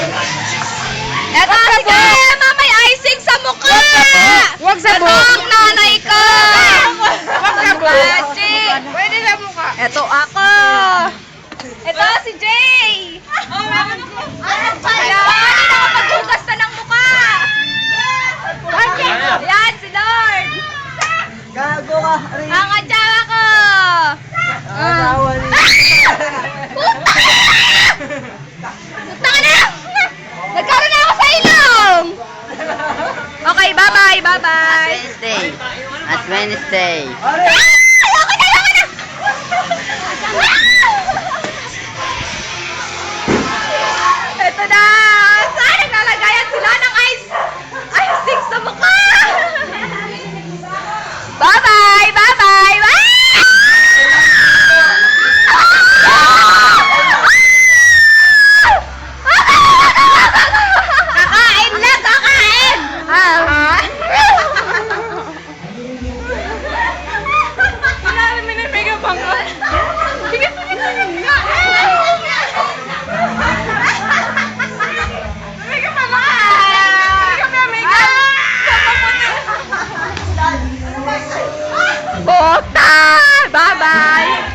Eto si Kaya may icing sa mukha! Wag sa Ito buhok. ang nanay ko! Wag sa buhok. Pwede sa mukha. Ito ako! Ito si Jay! Ayan! Nakapaghugas na ng mukha! Ayan si Lord! Gago ka. Ang atsawa Bye-bye! Bye-bye! At Wednesday. At Wednesday. Bye-bye!